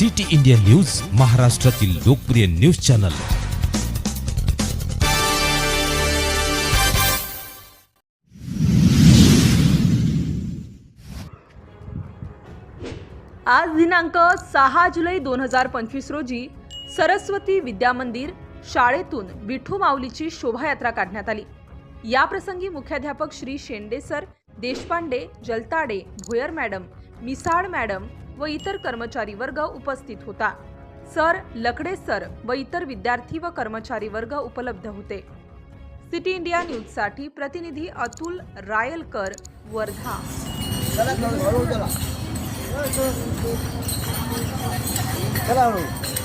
City India news महाराष्ट्रातील लोकप्रिय news channel. आज दिनांक सहा जुलै दोन हजार पंचवीस रोजी सरस्वती विद्या मंदिर शाळेतून विठू माऊलीची शोभायात्रा काढण्यात आली. या प्रसंगी मुख्याध्यापक Shri Shende sir Deshpande Jaltade Bhoyar madam Misal madam व इतर कर्मचारी वर्ग उपस्थित होता. सर लकडे सर व इतर विद्यार्थी व कर्मचारी वर्ग उपलब्ध होते. सिटी इंडिया न्यूजसाठी प्रतिनिधी अतुल रायलकर वर्धा. चला चला, चला. चला हळू.